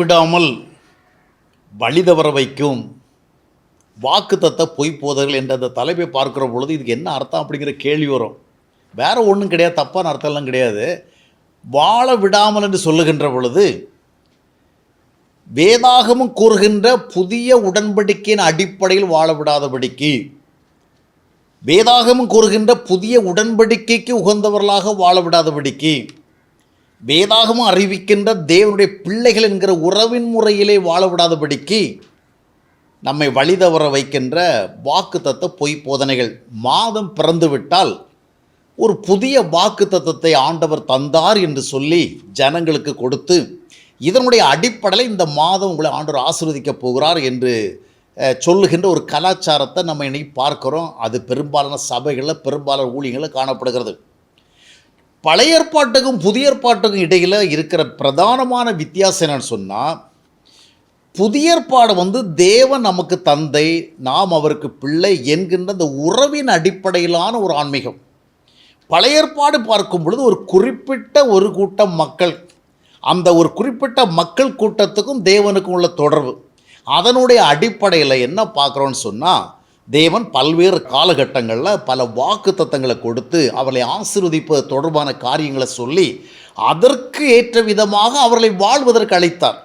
விடாமல் வழிதவர வைக்கும் வாக்குத்தத்த பொய் போதர்கள் என்ற அந்த தலைப்பை பார்க்குற பொழுது இதுக்கு என்ன அர்த்தம் அப்படிங்கிற கேள்வி வரும். வேற ஒன்றும் கிடையாது தப்பான அர்த்தம்லாம் கிடையாது. வாழ விடாமல் என்று சொல்லுகின்ற பொழுது வேதாகமும் கூறுகின்ற புதிய உடன்படிக்கையின் அடிப்படையில் வாழ விடாதபடிக்கு வேதாகமும் கூறுகின்ற புதிய உடன்படிக்கைக்கு உகந்தவர்களாக வாழ விடாதபடிக்கு வேதாகமும் அறிவிக்கின்ற தேவனுடைய பிள்ளைகள் என்கிற உறவின் முறையிலே வாழ விடாதபடிக்கு நம்மை வழிதவற வைக்கின்ற வாக்கு தத்த பொய் போதனைகள் மாதம் பிறந்துவிட்டால் ஒரு புதிய வாக்கு தத்தத்தை ஆண்டவர் தந்தார் என்று சொல்லி ஜனங்களுக்கு கொடுத்து இதனுடைய அடிப்படையில் இந்த மாதம் உங்களை ஆண்டவர் ஆசீர்வதிக்கப் போகிறார் என்று சொல்லுகின்ற ஒரு கலாச்சாரத்தை நம்ம இன்னைக்கு பார்க்குறோம். அது பெரும்பாலான சபைகளில் பெரும்பாலான ஊழியங்களில் காணப்படுகிறது. பழைய ஏற்பாட்டுக்கும் புதிய ஏற்பாட்டுக்கும் இடையில் இருக்கிற பிரதானமான வித்தியாசம் என்னன்னு சொன்னால் புதிய ஏற்பாடு வந்து தேவன் நமக்கு தந்தை நாம் அவருக்கு பிள்ளை என்கின்ற அந்த உறவின் அடிப்படையிலான ஒரு ஆன்மீகம். பழைய ஏற்பாடு பார்க்கும் பொழுது ஒரு குறிப்பிட்ட ஒரு கூட்டம் மக்கள் அந்த ஒரு குறிப்பிட்ட மக்கள் கூட்டத்துக்கும் தேவனுக்கும் உள்ள தொடர்பு. அதனுடைய அடிப்படையில் என்ன பார்க்குறோன்னு சொன்னால் தேவன் பல்வேறு காலகட்டங்களில் பல வாக்கு தத்தங்களை கொடுத்து அவர்களை ஆசிர்வதிப்பது தொடர்பான காரியங்களை சொல்லி அதற்கு ஏற்ற விதமாக அவர்களை வாழ்வதற்கு அழைத்தார்.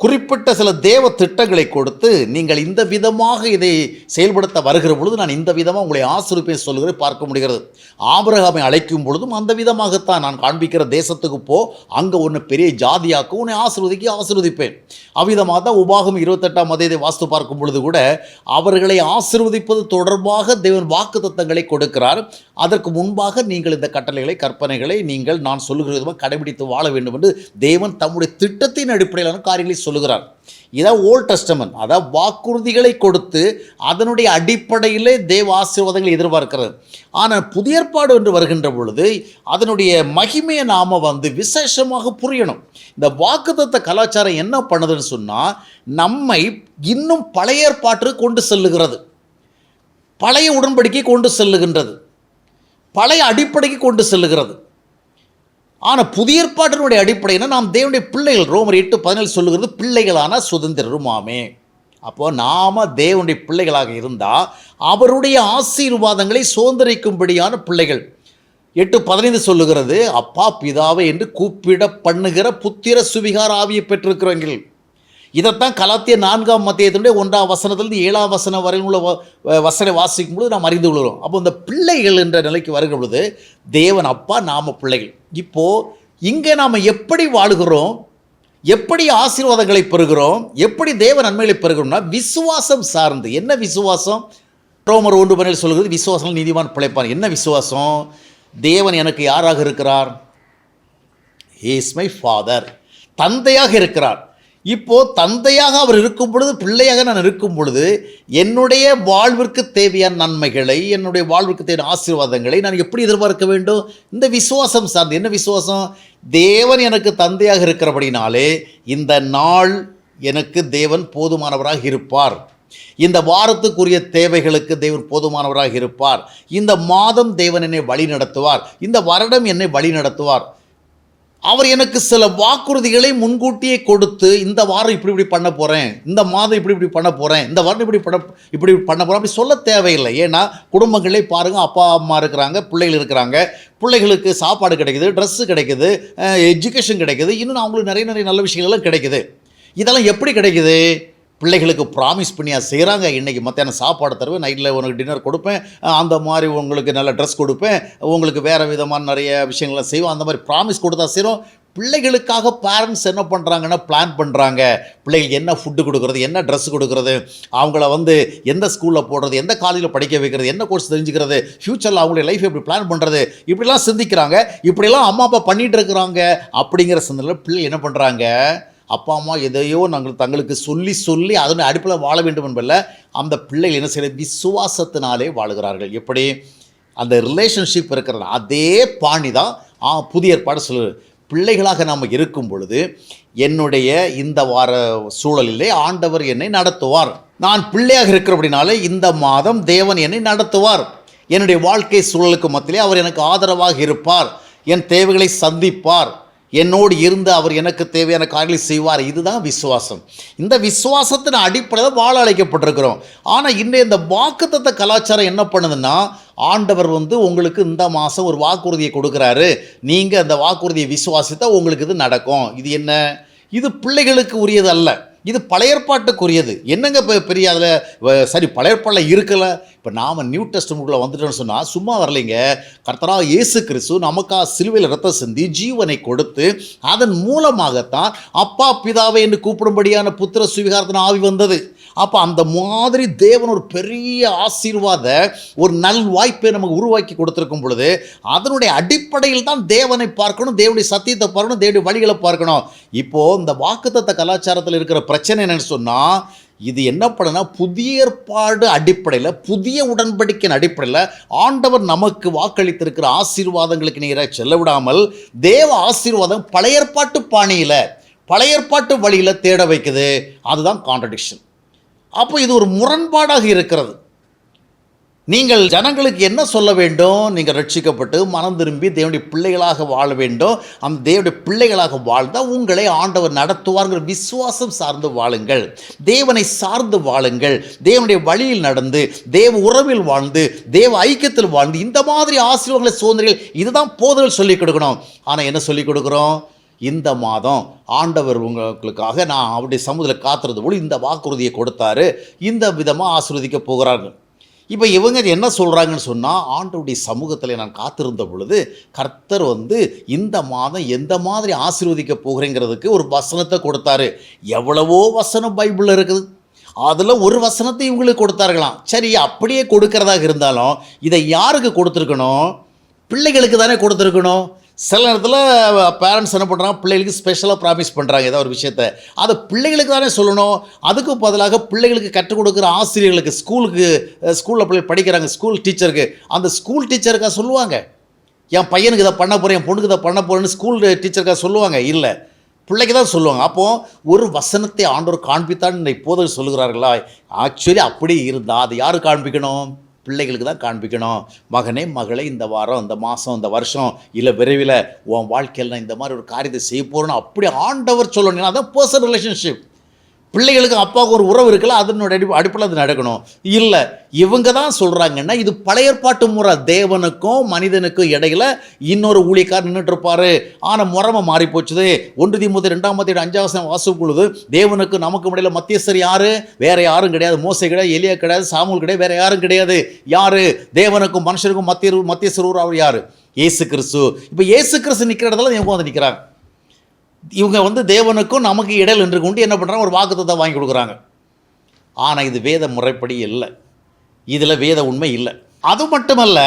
குறிப்பிட்ட சில தேவ திட்டங்களை கொடுத்து நீங்கள் இந்த விதமாக இதை செயல்படுத்த வருகிற பொழுது நான் இந்த விதமாக உங்களை ஆசிரிப்பேன் சொல்லுகிறதை பார்க்க முடிகிறது. ஆபரகாமை அழைக்கும் பொழுதும் அந்த விதமாகத்தான் நான் காண்பிக்கிற தேசத்துக்கு போ அங்கே ஒன்று பெரிய ஜாதியாக்கும் உன்னை ஆசிர்வதிக்க ஆசிர்வதிப்பேன். அவ்விதமாக தான் உபாகம் இருபத்தெட்டாம் மதியத்தை வாஸ்து பார்க்கும் பொழுது கூட அவர்களை ஆசிர்வதிப்பது தொடர்பாக தேவன் வாக்கு தத்தங்களை கொடுக்கிறார். அதற்கு முன்பாக நீங்கள் இந்த கட்டளைகளை கற்பனைகளை நீங்கள் நான் சொல்லுகிற விதமாக கடைபிடித்து வாழ வேண்டும் என்று தேவன் தம்முடைய திட்டத்தின் அடிப்படையிலான காரியங்களை சொல்லுகிறார். இதான் ஓல்ட் டெஸ்டமன் அதாவது வாக்குறுதிகளை கொடுத்து அதனுடைய அடிப்படையிலே தேவ ஆசீர்வாதங்களை எதிர்பார்க்கிறது. ஆனால் புதிய ஏற்பாடு என்று வருகின்ற பொழுது அதனுடைய மகிமையை நாம் வந்து விசேஷமாக புரியணும். இந்த வாக்குத்தத்த கலாச்சாரம் என்ன பண்ணுதுன்னு சொன்னால் நம்மை இன்னும் பழைய ஏற்பாட்டிற்கு கொண்டு செல்லுகிறது. பழைய உடன்படிக்கை கொண்டு செல்லுகின்றது. பழைய அடிப்படைக்கு கொண்டு செல்லுகிறது. ஆனால் புதிய ஏற்பாட்டினுடைய அடிப்படையில் நாம் தேவனுடைய பிள்ளைகள் ரோமர் எட்டு பதினேழு சொல்லுகிறது பிள்ளைகளான சுதந்திரருமாமே அப்போது நாம் தேவனுடைய பிள்ளைகளாக இருந்தால் அவருடைய ஆசீர்வாதங்களை சுதந்திரிக்கும்படியான பிள்ளைகள். எட்டு பதினைந்து சொல்லுகிறது அப்பா பிதாவை என்று கூப்பிட பண்ணுகிற புத்திர சுவிகார ஆவியை பெற்றிருக்கிறவங்கள் இதைத்தான் கலாத்திய நான்காம் மத்தியத்தினுடைய ஒன்றாம் வசனத்திலிருந்து ஏழாம் வசனம் வரையில் உள்ள வ- வசனை வாசிக்கும் பொழுது நாம் அறிந்து கொள்கிறோம். அப்போ இந்த பிள்ளைகள் என்ற நிலைக்கு வருகிற பொழுது தேவன் அப்பா நாம பிள்ளைகள். இப்போது இங்கே நாம் எப்படி வாழுகிறோம்? எப்படி ஆசீர்வாதங்களை பெறுகிறோம்? எப்படி தேவ நன்மைகளை பெறுகிறோம்னா விசுவாசம் சார்ந்து. என்ன விசுவாசம்? ரோமர் ஒன்று பணியில் சொல்கிறது விசுவாசம் நீதிமான் பிழைப்பான். என்ன விசுவாசம்? தேவன் எனக்கு யாராக இருக்கிறார்? இஸ் மை ஃபாதர் தந்தையாக இருக்கிறார். இப்போ தந்தையாக அவர் இருக்கும் பொழுது பிள்ளையாக நான் இருக்கும் பொழுது என்னுடைய வாழ்விற்கு தேவையான நன்மைகளை என்னுடைய வாழ்விற்கு தேவையான ஆசீர்வாதங்களை நான் எப்படி எதிர்பார்க்க வேண்டும்? இந்த விசுவாசம் சார்ந்து. என்ன விசுவாசம்? தேவன் எனக்கு தந்தையாக இருக்கிறபடினாலே இந்த நாள் எனக்கு தேவன் போதுமானவராக இருப்பார். இந்த வாரத்துக்குரிய தேவைகளுக்கு தேவன் போதுமானவராக இருப்பார். இந்த மாதம் தேவன் என்னை வழி நடத்துவார் இந்த வருடம் என்னை வழி நடத்துவார் அவர் எனக்கு சில வாக்குறுதிகளை முன்கூட்டியே கொடுத்து இந்த வாரம் இப்படி இப்படி பண்ண போகிறேன் இந்த மாதம் இப்படி இப்படி பண்ண போகிறேன் இந்த வாரம் இப்படி பண்ண இப்படி பண்ண போகிறேன் அப்படி சொல்ல தேவையில்லை. ஏன்னா குடும்பங்களே பாருங்கள் அப்பா அம்மா இருக்கிறாங்க பிள்ளைகள் இருக்கிறாங்க. பிள்ளைகளுக்கு சாப்பாடு கிடைக்குது ட்ரெஸ்ஸு கிடைக்குது எஜுகேஷன் கிடைக்குது. இன்னும் அவங்களுக்கு நிறைய நிறைய நல்ல விஷயங்கள்லாம் கிடைக்குது. இதெல்லாம் எப்படி கிடைக்குது? பிள்ளைகளுக்கு ப்ராமிஸ் பண்ணியாக செய்கிறாங்க இன்றைக்கி மத்தியானம் சாப்பாடு தருவேன் நைட்டில் உனக்கு டின்னர் கொடுப்பேன் அந்த மாதிரி உங்களுக்கு நல்ல ட்ரெஸ் கொடுப்பேன் உங்களுக்கு வேறு விதமான நிறைய விஷயங்கள்லாம் செய்வோம் அந்த மாதிரி ப்ராமிஸ் கொடுத்தா செய்கிறோம் பிள்ளைகளுக்காக பேரண்ட்ஸ் என்ன பண்ணுறாங்கன்னா பிளான் பண்ணுறாங்க பிள்ளைகளுக்கு என்ன ஃபுட்டு கொடுக்குறது என்ன ட்ரெஸ் கொடுக்குறது அவங்கள வந்து எந்த ஸ்கூலில் போடுறது எந்த காலேஜில் படிக்க வைக்கிறது என்ன கோர்ஸ் தெரிஞ்சுக்கிறது ஃப்யூச்சரில் அவங்களுடைய லைஃப் எப்படி பிளான் பண்ணுறது இப்படிலாம் சிந்திக்கிறாங்க. இப்படிலாம் அம்மா அப்பா பண்ணிகிட்டு இருக்கிறாங்க. அப்படிங்கிற சிந்தனையில் பிள்ளை என்ன பண்ணுறாங்க அப்பா அம்மா எதையோ நாங்கள் தங்களுக்கு சொல்லி சொல்லி அதன் அடிப்பில் வாழ வேண்டும் என்பதில் அந்த பிள்ளைகள் என்ன செய்ய விசுவாசத்தினாலே வாழுகிறார்கள். எப்படி? அந்த ரிலேஷன்ஷிப் இருக்கிற அதே பாணி தான் ஆ, புதிய ஏற்பாடு சொல்லு பிள்ளைகளாக நாம் இருக்கும் பொழுது என்னுடைய இந்த வார சூழலிலே ஆண்டவர் என்னை நடத்துவார். நான் பிள்ளையாக இருக்கிறபடினாலே இந்த மாதம் தேவன் என்னை நடத்துவார். என்னுடைய வாழ்க்கை சூழலுக்கு மத்தியிலே அவர் எனக்கு ஆதரவாக இருப்பார். என் தேவைகளை சந்திப்பார். என்னோடு இருந்து அவர் எனக்கு தேவையான காரியங்களை செய்வார். இதுதான் விசுவாசம். இந்த விசுவாசத்தின் அடிப்படையில் வாழ அழைக்கப்பட்டிருக்கிறோம். ஆனால் இன்றைய இந்த வாக்குத்தத்த கலாச்சாரம் என்ன பண்ணுதுன்னா ஆண்டவர் வந்து உங்களுக்கு இந்த மாதம் ஒரு வாக்குறுதியை கொடுக்குறாரு. நீங்கள் அந்த வாக்குறுதியை விசுவாசித்தா உங்களுக்கு இது நடக்கும். இது என்ன? இது பிள்ளைகளுக்கு உரியது அல்ல இது பழையற்பாட்டுக்குரியது என்னங்க இப்போ பெரிய அதில் சரி பழையற்பாடில் இருக்கலை. இப்போ நாம் நியூ டெஸ்ட்மெண்ட்டில் வந்துட்டோம்னு சொன்னால் சும்மா வரலைங்க. கர்த்தரா இயேசு கிறிஸ்து நமக்காக சிலுவையில் ரத்தம் சிந்தி ஜீவனை கொடுத்து அதன் மூலமாகத்தான் அப்பா பிதாவை என்று கூப்பிடும்படியான புத்திர சுவிகாரத்தின் ஆவி வந்தது. அப்போ அந்த மாதிரி தேவன் ஒரு பெரிய ஆசீர்வாத ஒரு நல் வாய்ப்பை நமக்கு உருவாக்கி கொடுத்துருக்கும் பொழுது அதனுடைய அடிப்படையில் தான் தேவனை பார்க்கணும் தேவனுடைய சத்தியத்தை பார்க்கணும் தேவனுடைய வழிகளை பார்க்கணும். இப்போது இந்த வாக்குத்தத்த கலாச்சாரத்தில் இருக்கிற பிரச்சனை என்னென்னு சொன்னால் இது என்ன பண்ணுனா புதிய ஏற்பாடு அடிப்படையில் புதிய உடன்படிக்கையின் அடிப்படையில் ஆண்டவர் நமக்கு வாக்களித்திருக்கிற ஆசீர்வாதங்களுக்கு நேராக செல்ல விடாமல் தேவ ஆசீர்வாதம் பழைய ஏற்பாட்டு பாணியில் பழைய ஏற்பாட்டு வழியில் தேட வைக்குது. அதுதான் கான்ட்ரடிக்ஷன் அப்போ இது ஒரு முரண்பாடாக இருக்கிறது. நீங்கள் ஜனங்களுக்கு என்ன சொல்ல வேண்டும்? நீங்கள் ரட்சிக்கப்பட்டு மனம் திரும்பி தேவனுடைய பிள்ளைகளாக வாழ வேண்டும். அந்த தேவனுடைய பிள்ளைகளாக வாழ்ந்தால் உங்களை ஆண்டவர் நடத்துவார்ங்கிற விசுவாசம் சார்ந்து வாழுங்கள். தேவனை சார்ந்து வாழுங்கள். தேவனுடைய வழியில் நடந்து தேவ உறவில் வாழ்ந்து தேவ ஐக்கியத்தில் வாழ்ந்து இந்த மாதிரி ஆசீர்வாதங்களை சோதனைகள் இதுதான் போதல் சொல்லிக் கொடுக்கணும். ஆனால் என்ன சொல்லிக் கொடுக்குறோம்? இந்த மாதம் ஆண்டவர் உங்களுக்காக நான் அவருடைய சமூகத்தில் காத்துறது போல இந்த வாக்குறுதியை கொடுத்தாரு. இந்த விதமாக ஆசிர்வதிக்க போகிறார்கள். இப்போ இவங்க என்ன சொல்கிறாங்கன்னு சொன்னால் ஆண்டவுடைய சமூகத்தில் நான் காத்திருந்த பொழுது கர்த்தர் வந்து இந்த மாதம் எந்த மாதிரி ஆசீர்வதிக்க போகிறேங்கிறதுக்கு ஒரு வசனத்தை கொடுத்தாரு. எவ்வளவோ வசனம் பைபிளில் இருக்குது. அதில் ஒரு வசனத்தை இவங்களுக்கு கொடுத்தார்களாம். சரி அப்படியே கொடுக்கறதாக இருந்தாலும் இதை யாருக்கு கொடுத்துருக்கணும்? பிள்ளைகளுக்கு தானே கொடுத்துருக்கணும்? சில நேரத்தில் பேரண்ட்ஸ் என்ன பண்ணுறாங்க பிள்ளைகளுக்கு ஸ்பெஷலாக ப்ராமிஸ் பண்ணுறாங்க ஏதோ ஒரு விஷயத்த. அதை பிள்ளைகளுக்கு தானே சொல்லணும். அதுக்கு பதிலாக பிள்ளைகளுக்கு கற்றுக் கொடுக்குற ஆசிரியர்களுக்கு ஸ்கூலுக்கு ஸ்கூலில் பிள்ளை படிக்கிறாங்க ஸ்கூல் டீச்சருக்கு அந்த ஸ்கூல் டீச்சருக்காக சொல்லுவாங்க. என் பையனுக்கு இதை பண்ண போகிறேன் என் பொண்ணுக்கு இதை பண்ண போகிறேன்னு ஸ்கூல் டீச்சருக்காக சொல்லுவாங்க. இல்லை. பிள்ளைக்கு தான் சொல்லுவாங்க. அப்போது ஒரு வசனத்தை ஆண்டோர் காண்பித்தான் இப்போது சொல்லுகிறார்களா? ஆக்சுவலி அப்படி இருந்தால் அதை யார் காண்பிக்கணும்? பிள்ளைகளுக்கு தான் காண்பிக்கணும். மகனே மகளே இந்த வாரம் இந்த மாதம் இந்த வருஷம் இல்லை விரைவில் உன் வாழ்க்கையில் நான் இந்த மாதிரி ஒரு காரியத்தை செய்ய போகிறேன்னு அப்படி ஆண்டவர் சொல்லணும் அதான் பர்சனல் ரிலேஷன்ஷிப் பிள்ளைகளுக்கு அப்பாவுக்கு ஒரு உறவு இருக்குல்ல அதனுடைய அடி அடிப்படையில் அது நடக்கணும். இல்லை இவங்க தான் சொல்கிறாங்கன்னா இது பழையற்பாட்டு முறை. தேவனுக்கும் மனிதனுக்கும் இடையில இன்னொரு ஊழியக்கார் நின்றுட்டு இருப்பார் ஆனால் முறமை மாறி போச்சுது ஒன்று திமுக ரெண்டாம் மத்தியோட அஞ்சாவசம் வாசம் பொழுது தேவனுக்கு நமக்கு இடையில மத்தியஸ்தர் யார்? வேறு யாரும் கிடையாது. மோசை கிடையாது எலியா கிடையாது சாமுல் கிடையாது வேறு யாரும் கிடையாது. யார்? தேவனுக்கும் மனுஷருக்கும் மத்திய மத்தியஸ்தர் அவர் யார்? இயேசு கிறிஸ்து. இப்போ இயேசு கிறிஸ்து நிற்கிற இடத்துல இவங்க வந்து நிற்கிறாங்க இவங்க வந்து தேவனுக்கும் நமக்கு இடையில் என்று கொண்டு என்ன பண்ணுறாங்க ஒரு வாக்குத்தத்தை வாங்கி கொடுக்குறாங்க. ஆனால் இது வேத முறைப்படி இல்லை. இதில் வேத உண்மை இல்லை. அது மட்டுமல்ல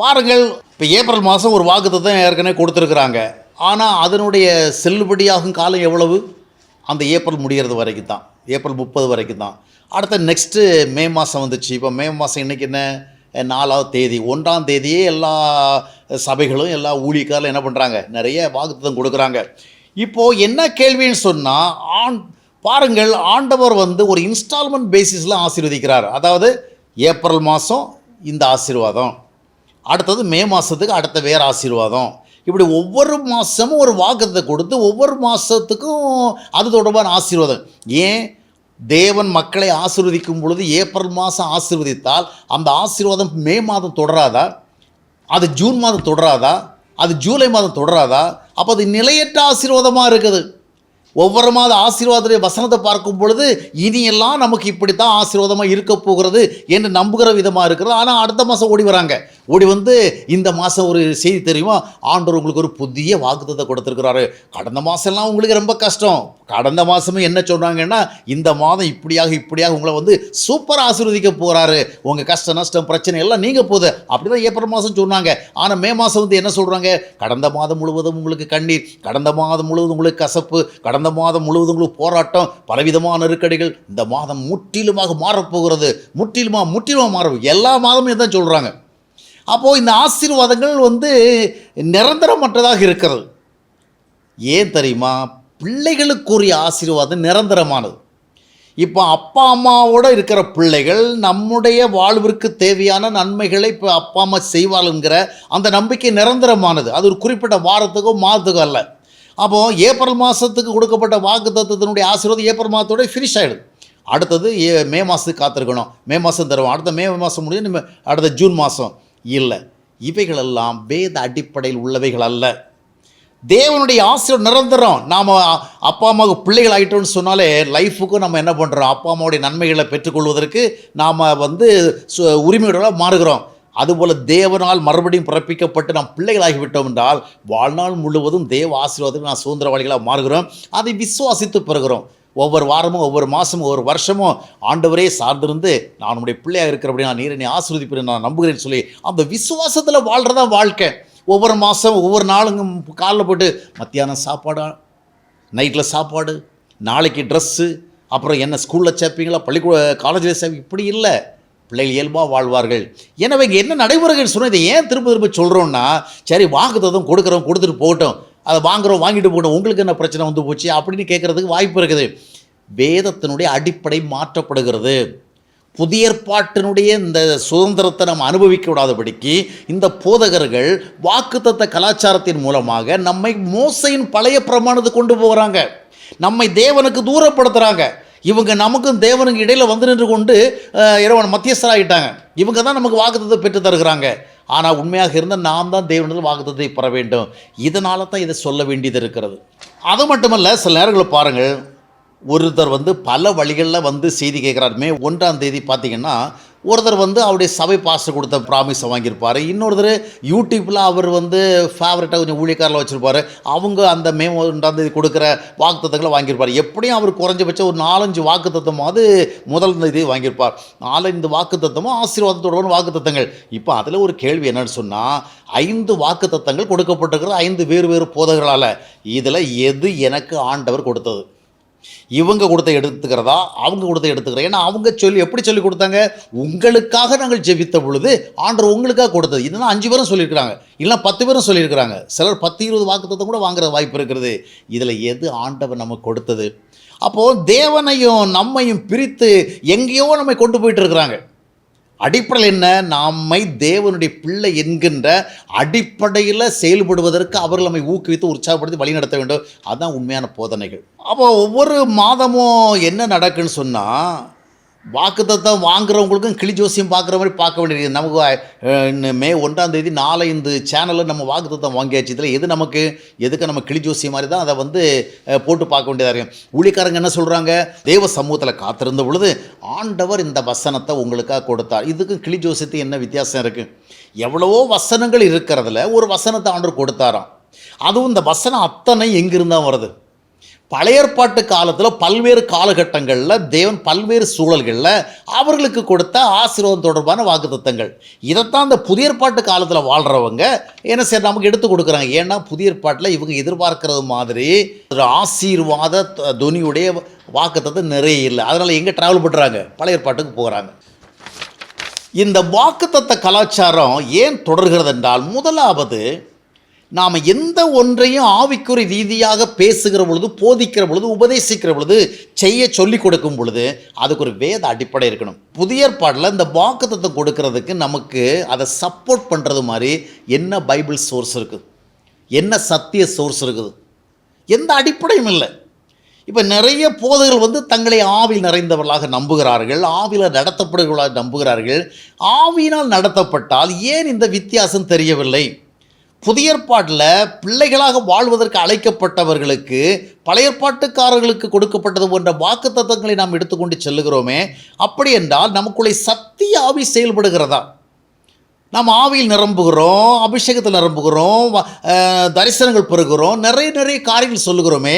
பாருங்கள் இப்போ ஏப்ரல் மாதம் ஒரு வாக்குத்தத்தம் ஏற்கனவே கொடுத்துருக்குறாங்க. ஆனால் அதனுடைய செல்லுபடியாகும் காலம் எவ்வளவு? அந்த ஏப்ரல் முடிகிறது வரைக்கும் தான் ஏப்ரல் முப்பது வரைக்கும் தான் அடுத்த நெக்ஸ்ட்டு மே மாதம் வந்துச்சு. இப்போ மே மாதம் இன்றைக்கி என்ன? நாலாவது தேதி. ஒன்றாம் தேதியே எல்லா சபைகளும் எல்லா ஊழியக்காரரும் என்ன பண்ணுறாங்க நிறைய வாக்குத்தம் கொடுக்குறாங்க. இப்போது என்ன கேள்வின்னு சொன்னால் ஆண் பாருங்கள் ஆண்டவர் வந்து ஒரு இன்ஸ்டால்மெண்ட் பேசிஸில் ஆசீர்வதிக்கிறார். அதாவது ஏப்ரல் மாதம் இந்த ஆசீர்வாதம். அடுத்தது மே மாதத்துக்கு அடுத்த வேறு ஆசீர்வாதம். இப்படி ஒவ்வொரு மாதமும் ஒரு வாக்குத்தை கொடுத்து ஒவ்வொரு மாதத்துக்கும் அது தொடர்பான ஆசீர்வாதம். ஏன்? தேவன் மக்களை ஆசிர்வதிக்கும் பொழுது ஏப்ரல் மாதம் ஆசிர்வதித்தால் அந்த ஆசீர்வாதம் மே மாதம் தொடராதா? அது ஜூன் மாதம் தொடராதா? அது ஜூலை மாதம் தொடராதா? அப்போ அது நிலையற்ற ஆசீர்வாதமாக இருக்குது. ஒவ்வொரு மாத ஆசீர்வாதத்துடைய வசனத்தை பார்க்கும் பொழுது இனியெல்லாம் நமக்கு இப்படி தான் ஆசீர்வாதமாக இருக்க போகிறது என்று நம்புகிற விதமாக இருக்கிறது ஆனால் அடுத்த மாதம் ஓடி வராங்க. ஓடி வந்து இந்த மாதம் ஒரு செய்தி தெரியுமா? ஆண்டவர் உங்களுக்கு ஒரு புதிய வாக்குத்தத்தை கொடுத்துருக்குறாரு. கடந்த மாதம்லாம் உங்களுக்கு ரொம்ப கஷ்டம். கடந்த மாதமே என்ன சொன்னாங்கன்னா இந்த மாதம் இப்படியாக இப்படியாக உங்களை வந்து சூப்பர் ஆசீர்வதிக்க போகிறாரு உங்கள் கஷ்ட நஷ்டம் பிரச்சனை எல்லாம் நீங்கள் போகுது. அப்படி தான் ஏப்ரல் மாதம் சொன்னாங்க. ஆனால் மே மாதம் வந்து என்ன சொல்கிறாங்க கடந்த மாதம் முழுவதும் உங்களுக்கு கண்ணீர் கடந்த மாதம் முழுவதும் உங்களுக்கு கசப்பு கடந்த மாதம் முழுவதும் உங்களுக்கு போராட்டம் பலவிதமான நெருக்கடிகள் இந்த மாதம் முற்றிலுமாக மாறப்போகிறது. முற்றிலுமாக முற்றிலுமாக மாற எல்லா மாதமும் இதான் சொல்கிறாங்க அப்போது இந்த ஆசீர்வாதங்கள் வந்து நிரந்தரமற்றதாக இருக்கிறது. ஏன் தெரியுமா? பிள்ளைகளுக்குரிய ஆசீர்வாதம் நிரந்தரமானது. இப்போ அப்பா அம்மாவோட இருக்கிற பிள்ளைகள் நம்முடைய வாழ்விற்கு தேவையான நன்மைகளை இப்போ அப்பா அம்மா செய்வாளுங்கிற அந்த நம்பிக்கை நிரந்தரமானது. அது ஒரு குறிப்பிட்ட வாரத்துக்கோ மாதத்துக்கோ அல்ல. அப்போது ஏப்ரல் மாதத்துக்கு கொடுக்கப்பட்ட வாக்கு தத்துவத்தினுடைய ஆசீர்வாதம் ஏப்ரல் மாதத்தோட ஃபினிஷ் ஆகிடுது அடுத்தது ஏ மே மாதத்துக்கு காத்திருக்கணும். மே மாதம் தருவோம். அடுத்த மே மாதம் முடிஞ்சு நம்ம அடுத்த ஜூன் மாதம் இல்லை. இவைகளெல்லாம் வேத அடிப்படையில் உள்ளவைகள் அல்ல. தேவனுடைய ஆசிரியர் நிரந்தரம். நாம் அப்பா அம்மாவுக்கு பிள்ளைகள் ஆகிட்டோம்னு சொன்னாலே லைஃபுக்கும் நம்ம என்ன பண்ணுறோம் அப்பா அம்மாவுடைய நன்மைகளை பெற்றுக்கொள்வதற்கு நாம் வந்து சு- உரிமையோட மாறுகிறோம். அதுபோல் தேவனால் மறுபடியும் பிறப்பிக்கப்பட்டு நாம் பிள்ளைகளாகிவிட்டோம் என்றால் வாழ்நாள் முழுவதும் தேவ ஆசீர்வாதத்துக்கு நான் சுதந்திரவாளிகளாக மாறுகிறோம். அதை விசுவாசித்து பெறுகிறோம். ஒவ்வொரு வாரமும் ஒவ்வொரு மாதமும் ஒவ்வொரு வருஷமும் ஆண்டவரே சார்ந்திருந்து நான் உன்னுடைய பிள்ளையாக இருக்கிறபடி நான் நீரை நீ நான் நம்புகிறேன்னு சொல்லி அந்த விசுவாசத்தில் வாழ்கிறதா வாழ்க்கை. ஒவ்வொரு மாதம் ஒவ்வொரு நாளுங்க காலில் போட்டு மத்தியானம் சாப்பாடா நைட்டில் சாப்பாடு நாளைக்கு ட்ரெஸ்ஸு அப்புறம் என்ன ஸ்கூலில் சேர்ப்பீங்களா பள்ளிக்கூட காலேஜில் சேர்ப்பீங்க? இப்படி இல்லை. பிள்ளைகள் இயல்பாக வாழ்வார்கள். எனவே இங்கே என்ன நடைமுறைகள் சொன்னால் இதை ஏன் திரும்ப திரும்ப சொல்கிறோன்னா சரி வாக்குத்தத்தம் கொடுக்குறோம் கொடுத்துட்டு போகட்டும். அதை வாங்குறோம் வாங்கிட்டு போகணும் உங்களுக்கு என்ன பிரச்சனை வந்து போச்சு அப்படின்னு கேட்குறதுக்கு வாய்ப்பு இருக்குது. வேதத்தினுடைய அடிப்படை மாற்றப்படுகிறது. புதிய ஏற்பாட்டினுடைய இந்த சுதந்திரத்தை நம்ம அனுபவிக்க விடாதபடிக்கு இந்த போதகர்கள் வாக்குத்தத்த கலாச்சாரத்தின் மூலமாக நம்மை மோசையின் பழைய பிரமாணத்தை கொண்டு போகிறாங்க நம்மை தேவனுக்கு தூரப்படுத்துகிறாங்க இவங்க நமக்கும் தேவனுக்கு இடையில் வந்து நின்று கொண்டு அஹ், இறைவன் மத்தியஸ்தராகிட்டாங்க இவங்க தான் நமக்கு வாக்குத்தத்தை பெற்று தருகிறாங்க. ஆனால் உண்மையாக இருந்தால் நாம் தான் தேவனிடத்தில் வாக்குத்தத்தை பெற வேண்டும். இதனால தான் இதை சொல்ல வேண்டியது இருக்கிறது. அது மட்டுமல்ல சில நேரங்களில் பாருங்கள் ஒருத்தர் வந்து பல வழிகளில் வந்து செய்தி கேட்குறாருமே ஒன்றாம் தேதி பார்த்திங்கன்னா ஒருத்தர் வந்து அவருடைய சபை பாஸ்டர் கொடுத்த ப்ராமிஸை வாங்கியிருப்பார். இன்னொருத்தர் யூடியூப்பில் அவர் வந்து ஃபேவரட்டாக கொஞ்சம் ஊழியக்காரில் வச்சுருப்பார். அவங்க அந்த மே ஒன்றாம் கொடுக்குற வாக்குத்தத்தங்களை வாங்கியிருப்பார். எப்படியும் அவர் குறைஞ்சபட்சம் ஒரு நாலஞ்சு வாக்குத்தத்தமாவது முதல் தேதி வாங்கியிருப்பார். நாலஞ்சு வாக்குத்தத்தமும் ஆசீர்வாதத்தோட வாக்குத்தத்தங்கள். இப்போ அதில் ஒரு கேள்வி என்னன்னு சொன்னால் ஐந்து வாக்குத்தத்தங்கள் கொடுக்கப்பட்டிருக்கிற ஐந்து வேறு வேறு போதகர்களால். இதில் எது எனக்கு ஆண்டவர் கொடுத்தது? இவங்க கொடுத்த எடுத்துக்கிறதா? அவங்க கொடுத்த எடுத்துக்கிறதா? ஏன்னா அவங்க சொல்லி எப்படி சொல்லி கொடுத்தாங்க? உங்களுக்காக நாங்கள் ஜெபித்த பொழுது ஆண்டர் உங்களுக்காக கொடுத்தது. இதெல்லாம் அஞ்சு பேரும் சொல்லியிருக்கிறாங்க. இல்லைனா பத்து பேரும் சொல்லியிருக்கிறாங்க. சிலர் பத்து இருபது வாக்குத்தத்தை கூட வாங்குற வாய்ப்பு இருக்கிறது இதில் எது ஆண்டவர் நமக்கு கொடுத்தது? அப்போது தேவனையும் நம்மையும் பிரித்து எங்கேயோ நம்மை கொண்டு போயிட்டு இருக்கிறாங்க. அடிப்படையில் என்ன? நம்மை தேவனுடைய பிள்ளை என்கின்ற அடிப்படையில் செயல்படுவதற்கு அவர்கள் நம்மை ஊக்குவித்து உற்சாகப்படுத்தி வழி நடத்த வேண்டும். அதுதான் உண்மையான போதனைகள். அப்போ ஒவ்வொரு மாதமும் என்ன நடக்குன்னு சொன்னால் வாக்குத்தத்தம் வாங்குறவங்களுக்கும் கிளி ஜோசியம் பார்க்குற மாதிரி பார்க்க வேண்டியது. நமக்கு இன்னும் மே ஒன்றாம் தேதி நாலஞ்சு சேனலில் நம்ம வாக்குத்தத்தம் வாங்கியாச்சு. இதில் எது நமக்கு எதுக்கு நம்ம கிளி ஜோசியம் மாதிரி தான் அதை வந்து போட்டு பார்க்க வேண்டியதாக இருக்கும். ஊழியக்காரங்க என்ன சொல்கிறாங்க தேவ சமூகத்தில் காத்திருந்த பொழுது ஆண்டவர் இந்த வசனத்தை உங்களுக்காக கொடுத்தார். இதுக்கும் கிளி ஜோசியத்துக்கு என்ன வித்தியாசம் இருக்குது எவ்வளவோ வசனங்கள் இருக்கிறதுல ஒரு வசனத்தை ஆண்டவர் கொடுத்தாராம். அதுவும் இந்த வசனம் அத்தனை எங்கிருந்தான் வருது? பழையற்பாட்டு காலத்தில் பல்வேறு காலகட்டங்களில் தேவன் பல்வேறு சூழல்களில் அவர்களுக்கு கொடுத்த ஆசீர்வாதம் தொடர்பான வாக்குத்தத்தங்கள். இதைத்தான் இந்த புதிய ஏற்பாட்டு காலத்தில் வாழ்கிறவங்க என்ன சரி நமக்கு எடுத்து கொடுக்குறாங்க. ஏன்னா புதிய ஏற்பாட்டில் இவங்க எதிர்பார்க்கறது மாதிரி ஒரு ஆசீர்வாத துனியுடைய வாக்குத்தத்தம் நிறைய இல்லை. அதனால் எங்கே ட்ராவல் பண்ணுறாங்க பழைய ஏற்பாட்டுக்கு போகிறாங்க இந்த வாக்குத்தத்த கலாச்சாரம் ஏன் தொடர்கிறது என்றால் முதலாவது நாம் எந்த ஒன்றையும் ஆவிக்குறி ரீதியாக பேசுகிற பொழுது போதிக்கிற பொழுது உபதேசிக்கிற பொழுது செய்ய சொல்லி கொடுக்கும் பொழுது அதுக்கு ஒரு வேத அடிப்படை இருக்கணும். புதிய ஏற்பாடில் இந்த வாக்குத்தத்தை கொடுக்கறதுக்கு நமக்கு அதை சப்போர்ட் பண்ணுறது மாதிரி என்ன பைபிள் சோர்ஸ் இருக்குது? என்ன சத்திய சோர்ஸ் இருக்குது? எந்த அடிப்படையும் இல்லை. இப்போ நிறைய போதகர்கள் வந்து தங்களை ஆவில் நிறைந்தவர்களாக நம்புகிறார்கள் ஆவியில் நடத்தப்படுகிறவர்களாக நம்புகிறார்கள். ஆவியினால் நடத்தப்பட்டால் ஏன் இந்த வித்தியாசம் தெரியவில்லை? புதிய ஏற்பாட்டில் பிள்ளைகளாக வாழ்வதற்கு அழைக்கப்பட்டவர்களுக்கு பழைய ஏற்பாட்டுக்காரர்களுக்கு கொடுக்கப்பட்டது போன்ற வாக்குத்தத்தங்களை நாம் எடுத்துக்கொண்டு செல்லுகிறோமே அப்படி என்றால் நமக்குள்ளே சத்திய ஆவி செயல்படுகிறதா? நாம் ஆவியில் நிரம்புகிறோம் அபிஷேகத்தில் நிரம்புகிறோம் தரிசனங்கள் பெறுகிறோம் நிறைய நிறைய காரியங்கள் சொல்லுகிறோமே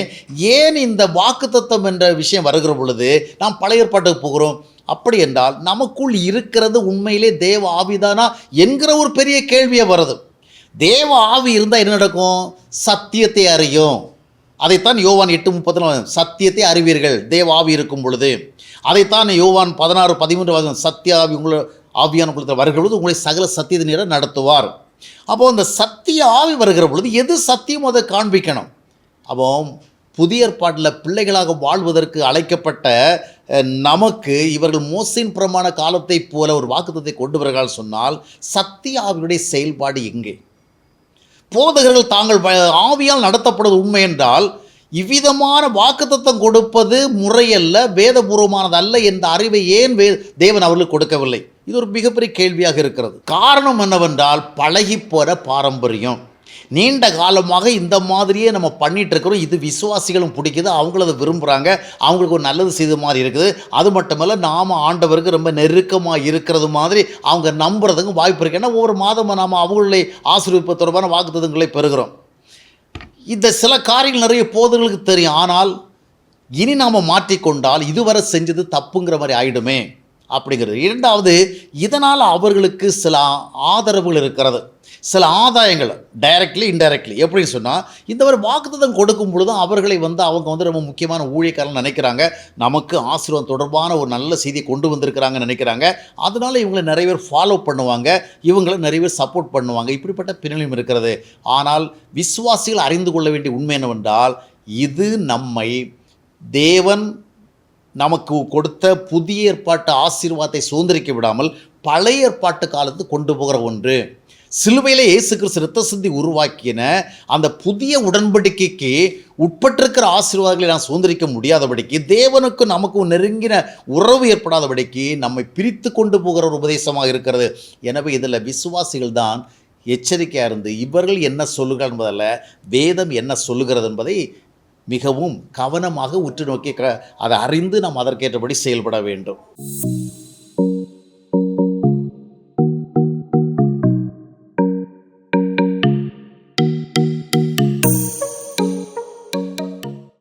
ஏன் இந்த வாக்குத்தத்தம் என்ற விஷயம் வருகிற பொழுது நாம் பழைய ஏற்பாட்டுக்கு போகிறோம்? அப்படி என்றால் நமக்குள் இருக்கிறது உண்மையிலே தேவ ஆவிதானா என்கிற ஒரு பெரிய கேள்வியை வருது. தேவ ஆவி இருந்தால் என்ன நடக்கும்? சத்தியத்தை அறியும். அதைத்தான் யோவான் எட்டு முப்பத்தி சத்தியத்தை அறிவீர்கள். தேவ ஆவி இருக்கும் பொழுது. அதைத்தான் யோவான் பதினாறு பதிமூன்று வாசம் சத்திய ஆவி உங்களை ஆவியான குளத்தில் வருகிற பொழுது உங்களை சகல சத்தியத்தை நேர நடத்துவார். அப்போது அந்த சத்திய ஆவி வருகிற பொழுது எது சத்தியம் அதை காண்பிக்கணும். அப்போ புதிய ஏற்பாட்டில் பிள்ளைகளாக வாழ்வதற்கு அழைக்கப்பட்ட நமக்கு இவர்கள் மோசின் பிரமாண காலத்தைப் போல ஒரு வாக்குத்தத்தை கொண்டு வருகிறார்கள் சொன்னால் சத்திய ஆவியுடைய செயல்பாடு எங்கே? போதகர்கள் தாங்கள் ஆவியால் நடத்தப்படுவது உண்மை என்றால் இவ்விதமான வாக்குத்தத்தம் கொடுப்பது முறையல்ல வேதபூர்வமானதல்ல என்ற அறிவை ஏன் வே தேவன் அவர்களுக்கு கொடுக்கவில்லை? இது ஒரு மிகப்பெரிய கேள்வியாக இருக்கிறது. காரணம் என்னவென்றால் பழகி போற பாரம்பரியம். நீண்ட காலமாக இந்த மாதிரியே நம்ம பண்ணிட்டு இருக்கிறோம். இது விசுவாசிகளும் பிடிக்குது. அவங்களும் அதை விரும்புகிறாங்க அவங்களுக்கு ஒரு நல்லது செய்த மாதிரி இருக்குது. அது மட்டுமல்ல நாம் ஆண்டவருக்கு ரொம்ப நெருக்கமாக இருக்கிறது மாதிரி அவங்க நம்புறதுக்கு வாய்ப்பு இருக்குது ஏன்னா ஒவ்வொரு மாதமும் நாம் அவங்களுடைய ஆசீர்வதிப்பு தொடர்பான வாக்குத்தங்களை பெறுகிறோம். இந்த சில காரியங்கள் நிறைய போதர்களுக்கு தெரியும். ஆனால் இனி நாம் மாற்றிக்கொண்டால் இதுவரை செஞ்சது தப்புங்கிற மாதிரி ஆயிடுமே. அப்படிங்கிறது. இரண்டாவது இதனால் அவர்களுக்கு சில ஆதரவுகள் இருக்கிறது. சில ஆதாயங்கள் டைரக்ட்லி இன்டைரக்ட்லி எப்படின்னு சொன்னால் இந்த மாதிரி வாக்குத்தம் கொடுக்கும் பொழுதும் அவர்களை வந்து அவங்க வந்து ரொம்ப முக்கியமான ஊழியக்காரன் நினைக்கிறாங்க. நமக்கு ஆசீர்வாதம் தொடர்பான ஒரு நல்ல செய்தியை கொண்டு வந்திருக்கிறாங்கன்னு நினைக்கிறாங்க. அதனால் இவங்களை நிறைய பேர் ஃபாலோ பண்ணுவாங்க. இவங்களை நிறைய பேர் சப்போர்ட் பண்ணுவாங்க. இப்படிப்பட்ட பின்னணியும் இருக்கிறது. ஆனால் விசுவாசிகள் அறிந்து கொள்ள வேண்டிய உண்மை என்னவென்றால் இது நம்மை தேவன் நமக்கு கொடுத்த புதிய ஏற்பாட்டு ஆசீர்வாதத்தை சுதந்திரிக்க விடாமல் பழைய ஏற்பாட்டு காலத்து கொண்டு போகிற ஒன்று. சிலுவையிலே இயேசு கிறிஸ்து ரத்த சிந்தி உருவாக்கின அந்த புதிய உடன்படிக்கைக்கு உட்பட்டிருக்கிற ஆசீர்வாதங்களை நான் சுதந்திரிக்க முடியாதபடிக்கு தேவனுக்கு நமக்கும் நெருங்கின உறவு ஏற்படாதபடிக்கு நம்மை பிரித்து கொண்டு போகிற ஒரு உபதேசமாக இருக்கிறது. எனவே இதில் விசுவாசிகள் தான் எச்சரிக்கையாக இருந்து இவர்கள் என்ன சொல்லுகிறார் என்பதில் வேதம் என்ன சொல்லுகிறது என்பதை மிகவும் கவனமாக உற்று நோக்கி க- அதை அறிந்து நாம் அதற்கேற்றபடி செயல்பட வேண்டும்.